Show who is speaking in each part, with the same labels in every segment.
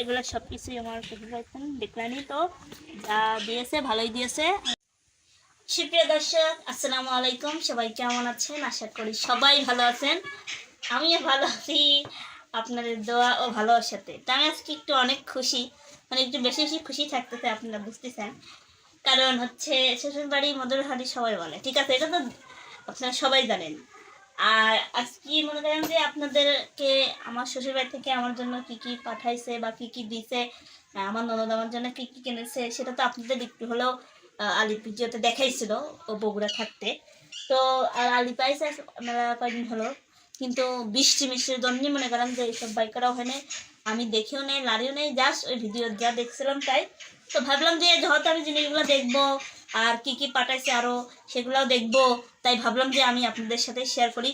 Speaker 1: এগুলো সব কিছুই আমার বাড়িতে দেখলেনি তো যা দিয়েছে, ভালোই দিয়েছে। সুপ্রিয় দর্শক, আসসালামু আলাইকুম। সবাই কেমন আছেন? আশা করি সবাই ভালো আছেন। আমিও ভালো আছি। আপনাদের দোয়া ও ভালোবাসাতে। তা আমি আজকে একটু অনেক খুশি মানে একটু বেশি বেশি খুশি থাকতেছে, আপনারা বুঝতেছেন। কারণ হচ্ছে শ্বশুর বাড়ি মধুর হাড়ি সবাই বলে, ঠিক আছে? এটা তো আপনারা সবাই জানেন। আর আজকে মনে করেন যে আপনাদেরকে আমার শ্বশুর বাড়ি থেকে আমার জন্য কি কি পাঠাইছে বা কি কি দিছে আমার ননদ আমার জন্য কি কি কিনেছে, সেটা তো আপনাদের একটু হলেও আলিপ ভিডিওতে দেখাইছিল ও বগুড়া থাকতে তো, আর আলি পাইছে মেলা কয়দিন হলো, কিন্তু বৃষ্টি মিষ্টির জন্যই মনে করেন যে এইসব বাইকারও হয়। আমি দেখেও নেই লাড়িও নেই জাস্ট ওই ভিডিও যা দেখছিলাম তাই তো ভাবলাম যে যেহেতু আমি জিনিসগুলো দেখব আর কি কি পাঠাইছে আরও সেগুলোও দেখব, তাই ভাবলাম যে আমি আপনাদের সাথে শেয়ার করি।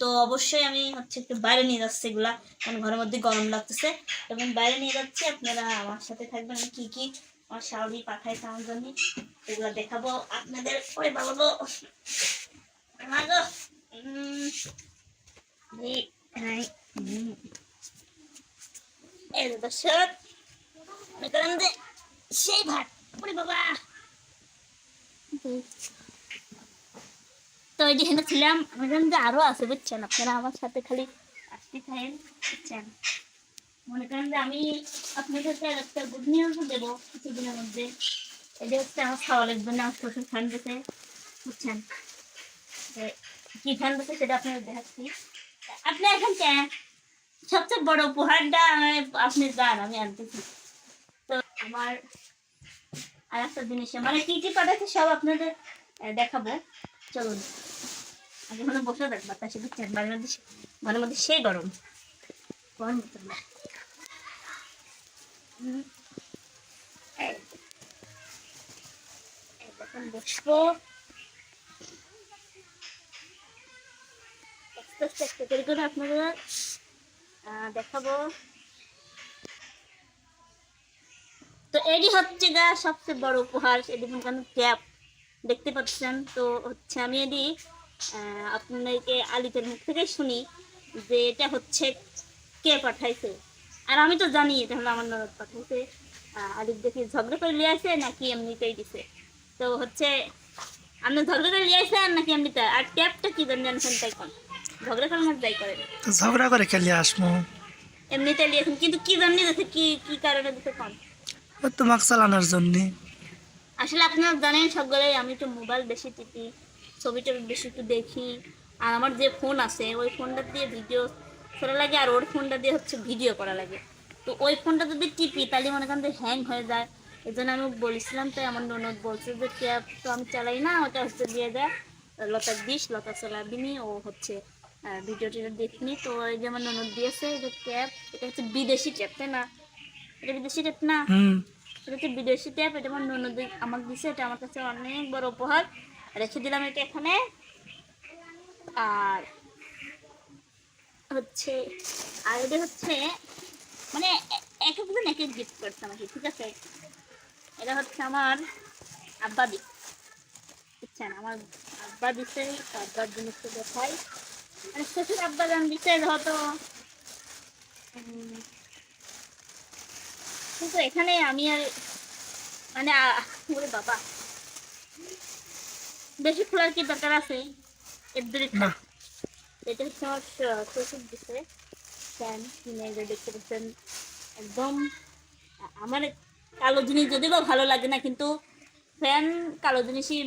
Speaker 1: তো অবশ্যই আমি হচ্ছে একটু বাইরে নিয়ে যাচ্ছি এগুলা, কারণ ঘরের মধ্যে গরম লাগতেছে। এবং বাইরে নিয়ে যাচ্ছি, আপনারা আমার সাথে থাকবেন, আমি কি কি আমার শাওরি পাঠাইছে আমার জন্য, এগুলো দেখাবো আপনাদের। ওই বাবা দর্শক সেই ভাত। ওরে বাবা। তো ওই যেখানে ছিলাম আমি জানি যে আরও আছে, বুঝছেন? আপনারা আমার সাথে খালি আসতে বুঝছেন? মনে করেন যে আমি আপনাদেরকে একটা গুড নিউজ দেবো কিছুদিনের মধ্যে। হচ্ছে আমার খাওয়ালের জন্য আমার শ্বশুর বুঝছেন? কি সেটা আপনাদের দেখাচ্ছি। আপনি এখন সবচেয়ে বড় উপহারটা আপনি যান আমি আনতেছি। আর একটা জিনিস মানে কি কি সব আপনাদের দেখাবো। চলুন। আগে মানে বসে মধ্যে সেই গরম। গরম বসবো। দেখাবো। তো এটি হচ্ছে গা সবচেয়ে বড় উপহার মনে করেন ক্যাপ। দেখতে পাচ্ছেন? তো হচ্ছে আমি আহ, আপনাদেরকে আলিতের মুখ থেকে শুনি যে এটা হচ্ছে কে পাঠাইছে। আর আমি তো জানি এটা হলো আমার নরদ পাঠাইছে। আহ, দেখি ঝগড়া করে লিয়ে আসে নাকি এমনিতেই দিছে। তো হচ্ছে আপনি ঝগড়া করে লিয়ে আসেন নাকি এমনিতে? আর ট্যাপটা কি জানি জানছেন তাই কোন? ঝগড়া করে আমার যাই করেন
Speaker 2: ঝগড়া করে খেলে আসব?
Speaker 1: এমনিতে লিয়েছেন কিন্তু কি জানি দিতে কি কি কারণে দিতে কোন?
Speaker 2: তোমাকে চালানোর জন্যে।
Speaker 1: আসলে আপনারা জানেন সবগুলোই আমি একটু মোবাইল বেশি টিপি ছবিটা বেশি একটু দেখি। আর আমার যে ফোন আছে, ওই ফোনটা দিয়ে ভিডিও করা লাগে আর ওর ফোনটা দিয়ে হচ্ছে ভিডিও করা লাগে। তো ওই ফোনটা যদি টিপি, তাহলে মনে করেন হ্যাং হয়ে যায়। এই জন্য আমি বলেছিলাম তাই আমার ননদ বলছে যে ক্যাব তো আমি চালাই না, ওটা হচ্ছে দিয়ে দেয় লতা দিস, লতা চালাবিনি ও হচ্ছে ভিডিও টিডিও দেখিনি তো এই যে আমার ননদ দিয়েছে, যে ক্যাব এটা হচ্ছে বিদেশি ক্যাব তাই না? এটা বিদেশি ক্যাব না।
Speaker 2: হুম।
Speaker 1: এটা হচ্ছে বিদেশি ট্যাপ এটা আমার ননদ আমাকে দিছে এটা আমার কাছে অনেক বড় উপহার। রেখে দিলাম এটা এখানে। আর হচ্ছে আর এটা হচ্ছে মানে এক একজন এক এক গিফট করছে আমাকে ঠিক আছে? এটা হচ্ছে আমার আব্বা দি বুঝছেন? আমার আব্বা দিছে আব্বার জিনিসটা দেখাই। মানে শ্বশুর আব্বা জান দিছে হয়তো কিন্তু এখানে আমি আর মানে ওরে বাবা। বেশি খোলার কি দরকার আছে?
Speaker 2: না।
Speaker 1: এটা হচ্ছে আমার শ্বশুর দিছে। ফ্যান কিনে দেখতে পাচ্ছেন একদম আমার কালো জিনিস যদি বা ভালো লাগে না কিন্তু ফ্যান কালো জিনিসই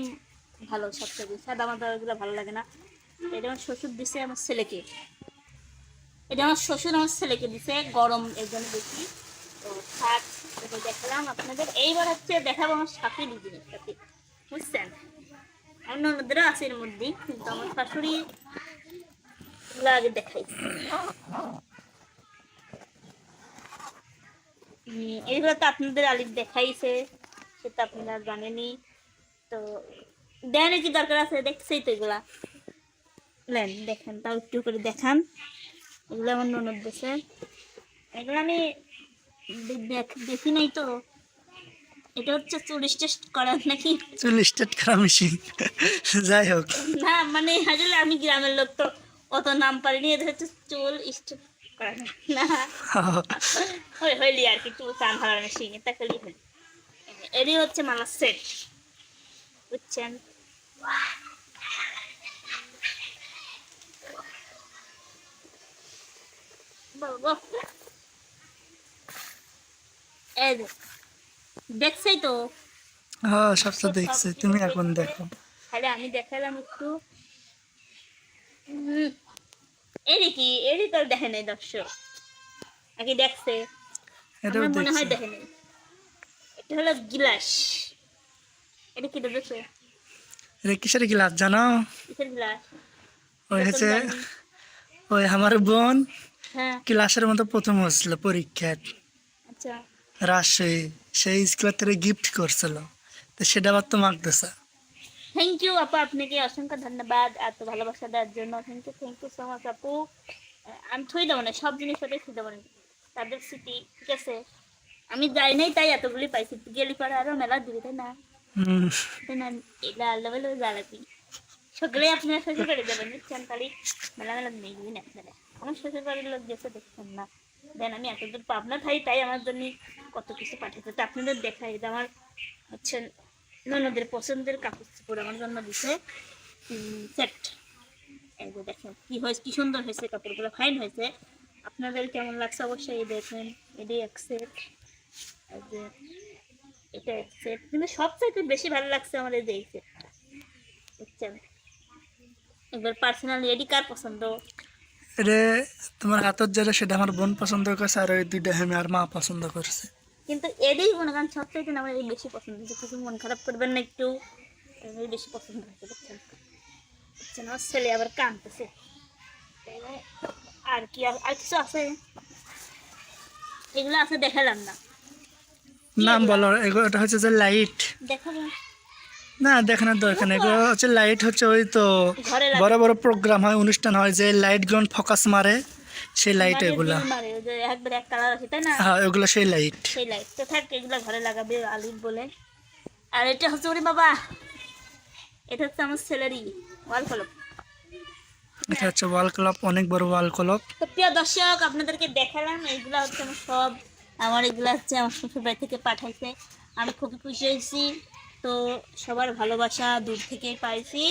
Speaker 1: ভালো সবথেকে সাদা মাদা ওগুলো ভালো লাগে না। এটা আমার শ্বশুর দিছে আমার ছেলেকে। এটা আমার শ্বশুর আমার ছেলেকে দিছে গরম এর জন্য বেশি। তো এটা দেখালাম আপনাদের, এইবার হচ্ছে দেখাবো আমার শাশুড়ি জিনিস সাথে। বুঝছেন? আমার ননদেরও আছে এর মধ্যে, কিন্তু আমার শাশুড়ি এগুলো আগে দেখাই এইগুলো তো আপনাদের আলিফ দেখাইছে সেটা আপনারা জানেনই। তো দেন কি দরকার আছে, দেখছেই তো এগুলা। নেন, দেখেন, তাও একটু করে দেখান। এগুলো আমার ননদ দেশে এগুলো আমি দেখ- নাই তো। এটা হচ্ছে করার নাকি?
Speaker 2: চুল স্টেট করা মেশিন যাই হোক।
Speaker 1: না মানে আসলে আমি গ্রামের লোক তো অত নাম পারিনি এটা হচ্ছে চুল স্টেট করা না। ওই হইলি আর কি একটু চান ভালো মেশিন এটা হইলি এরই হচ্ছে মালার সেট বুঝছেন? বাবা। দেখছেই তো?
Speaker 2: হ্যাঁ সব তো দেখছি। তুমি এখন দেখো।
Speaker 1: তাহলে আমি দেখালাম একটু। কি? তো দেখে নাই দর্শক। আগে দেখছে?
Speaker 2: এটাও
Speaker 1: মনে হয় দেখে নেই। এটা হলো গিলাস। এটা কি দেখছ?
Speaker 2: এটা কিসের গ্লাস জানো?
Speaker 1: কিসের গিলাস?
Speaker 2: ওই হচ্ছে ওই আমার বোন
Speaker 1: হ্যাঁ।
Speaker 2: ক্লাসের মতো প্রথম হচ্ছিল পরীক্ষায়
Speaker 1: আচ্ছা।
Speaker 2: রাজশাহী সেই স্কুলের থেকে গিফট করছিল। তো সেটা আবার তো মাগতেছে।
Speaker 1: থ্যাংক ইউ আপু আপনাকে অসংখ্য ধন্যবাদ এত ভালোবাসা দেওয়ার জন্য। Thank you thank you so much আপু। আমি থুই দেবো না সব জিনিস ওটাই থই দেবো না। তাদের স্মৃতি ঠিক আছে? আমি যাই নাই তাই এতগুলি পাইছি। গেলি পরে আরও মেলা দিবি তাই না? এটা আলাদা বেলা জ্বালাবি। সকালে আপনার শ্বশুর বাড়ি যাবেন বুঝছেন তাহলে মেলা মেলা নেই না আপনারা। আমার শ্বশুর বাড়ির লোক গেছে দেখছেন না। দেন, আমি এতদূর পাবনা থাই, তাই আমার জন্য কত কিছু পাঠিয়েছে তো আপনাদের দেখাই, এটা আমার হচ্ছে ননদের পছন্দের কাপড় চোপড় আমার জন্য দিছে। সেট এই যে দেখেন, কি হয়েছে, কি সুন্দর হয়েছে কাপড়গুলো ফাইন হয়েছে। আপনাদের কেমন লাগছে অবশ্যই দেখেন, এটাই এক সেট এটা এক সেট কিন্তু সবচাইতে বেশি ভালো লাগছে আমার এই যে এই সেট বুঝছেন? এবার পার্সোনালি এডি কার পছন্দ?
Speaker 2: রে তোমার হাতের যেটা সেটা আমার বোন পছন্দ করছে আর ওই দুইটা আমি আর মা পছন্দ করছে।
Speaker 1: কিন্তু এডি মনে করেন সবচাইতে আমার এই বেশি পছন্দ হয়েছে। কিছু মন খারাপ করবেন না একটু। এই বেশি পছন্দ হয়েছে বুঝছেন? বুঝছেন? আমার ছেলে আবার কাঁদতেছে। আর কি আর আর কিছু আছে? এগুলো আছে দেখালাম না।
Speaker 2: নাম বলো এটা হচ্ছে যে লাইট।
Speaker 1: দেখাবো।
Speaker 2: না দেখানোর দরকার নেই। হচ্ছে লাইট হচ্ছে ওই তো বড় বড় প্রোগ্রাম হয় অনুষ্ঠান হয় যে লাইটগুলো ফোকাস মারে সেই লাইট এগুলা। হ্যাঁ ওগুলো সেই লাইট
Speaker 1: সেই লাইট তো থাক এগুলো ঘরে লাগাবে আলিফ বলে। আর এটা হচ্ছে ওরে বাবা এটা হচ্ছে আমার ছেলেরই ওয়াল ফলক
Speaker 2: এটা হচ্ছে ওয়াল ক্লক অনেক বড় ওয়াল ক্লক
Speaker 1: তো প্রিয় দর্শক আপনাদেরকে দেখালাম এইগুলো হচ্ছে আমার সব। আমার এগুলো হচ্ছে আমার শ্বশুর বাড়ি থেকে পাঠাইছে। আমি খুবই খুশি হয়েছি। তো সবার ভালোবাসা দূর থেকেই পাইছি।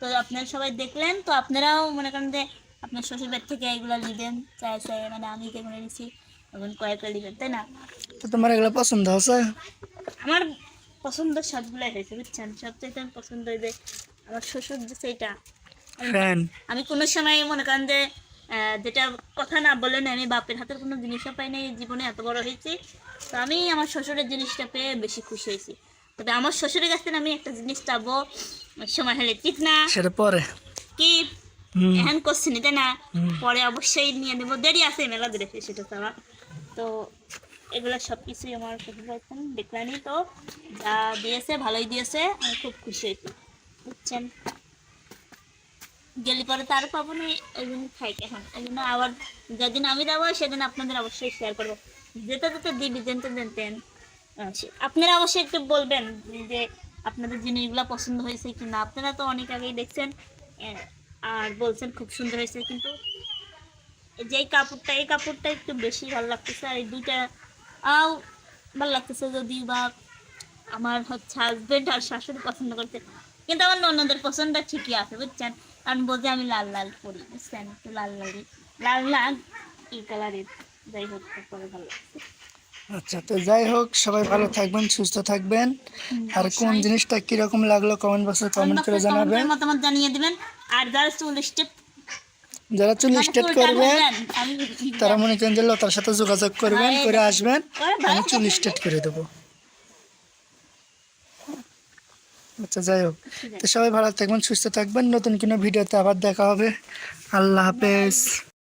Speaker 1: তো আপনারা সবাই দেখলেন তো আপনারাও মনে করেন যে আপনার শ্বশুর বাড়ি থেকে এগুলো নেবেন চাই চাই মানে আমি যেগুলো নিয়েছি এখন কয়েকটা নেবেন তাই না?
Speaker 2: তো তোমার এগুলো পছন্দ হচ্ছে
Speaker 1: আমার পছন্দ সবগুলাই হয়েছে বুঝছেন? সবচেয়ে আমার পছন্দ হয়েছে আমার শ্বশুর যে সেইটা আমি- আমি কোনো সময় মনে করেন যে আহ, যেটা কথা না বলেন আমি বাপের হাতের কোনো জিনিসও পাই নাই জীবনে এত বড় হয়েছি। তো আমি আমার শ্বশুরের জিনিসটা পেয়ে বেশি খুশি হয়েছি। তবে আমার শ্বশুরের কাছ থেকে আমি একটা জিনিস চাবো সময় হলে ঠিক না।
Speaker 2: সেটা পরে।
Speaker 1: কি এখন করছি নি তাই না? পরে অবশ্যই নিয়ে নেব। দেরি আছে মেলা দেরি সেটা চাওয়া তো এগুলো সব কিছুই আমার শ্বশুর বাড়িতে দেখলামই তো। যা দিয়েছে ভালোই দিয়েছে আমি খুব খুশি হয়েছি বুঝছেন? গেলে পরে তার পাবো না এই জন্য খাই এখন। এই জন্য আবার যেদিন আমি যাব সেদিন আপনাদের অবশ্যই শেয়ার করব। যেতে যেতে দিবি জানতে জানতেন আপনারা অবশ্যই একটু বলবেন যে আপনাদের জিনিসগুলো পছন্দ হয়েছে কি না আপনারা তো অনেক আগেই দেখছেন আর বলছেন খুব সুন্দর হয়েছে, কিন্তু এই যে কাপড়টা, এই কাপড়টা একটু বেশি ভালো লাগতেছে, আর এই দুইটা আও ভালো লাগতেছে যদি বা আমার হচ্ছে হাজবেন্ড আর শাশুড়ি পছন্দ করছে। কিন্তু আমার ননদের পছন্দ ঠিকই আছে, বুঝছেন? কারণ বোঝে আমি লাল লাল পরি, বুঝছেন? একটু লাল লাল লাল লাল ই কালারের যাই হোক, তারপরে ভালো লাগছে।
Speaker 2: আচ্ছা তো যাই হোক সবাই ভালো থাকবেন সুস্থ থাকবেন। আর কোন জিনিসটা কীরকম লাগল কমেন্ট বক্সে কমেন্ট করে জানাবেন।
Speaker 1: মতামত জানিয়ে দিবেন। আর যারা চুল স্টেপ
Speaker 2: যারা চুল স্টেট করবেন
Speaker 1: আমি
Speaker 2: তারা মনে করেন যে লতার সাথে যোগাযোগ করবেন করে আসবেন আমি চুল স্টেট করে দেবো। আচ্ছা যাই হোক। তো সবাই ভালো থাকবেন সুস্থ থাকবেন। নতুন কোনো ভিডিওতে আবার দেখা হবে। আল্লাহ হাফেজ।